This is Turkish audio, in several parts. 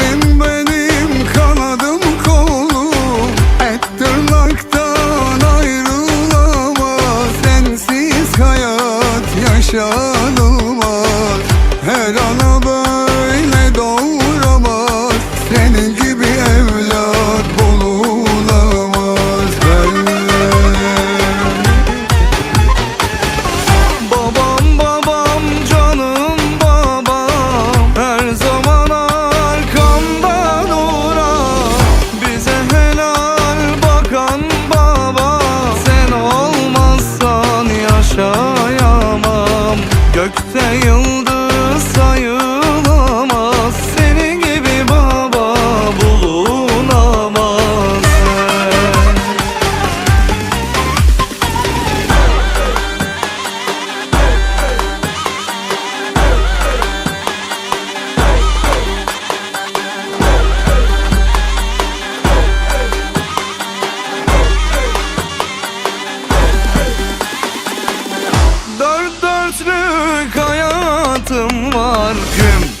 Sensin benim kanadım kolum. Et tırnaktan ayrılamaz Sensiz hayat yaşar Gökte yıldız var Güm.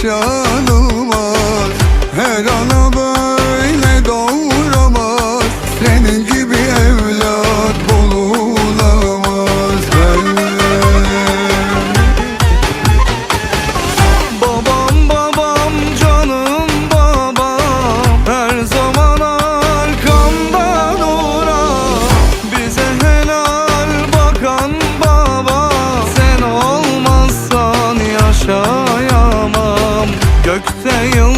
show. Gökte yıl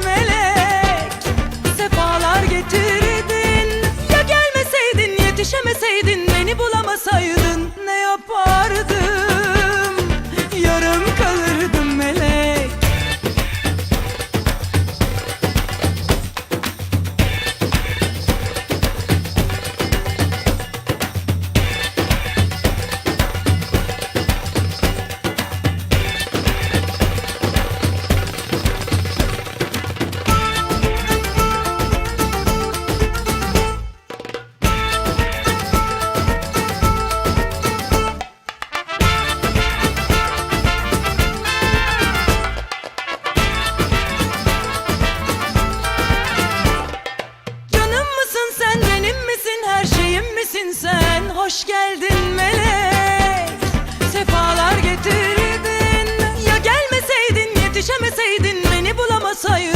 Beni olmasaydı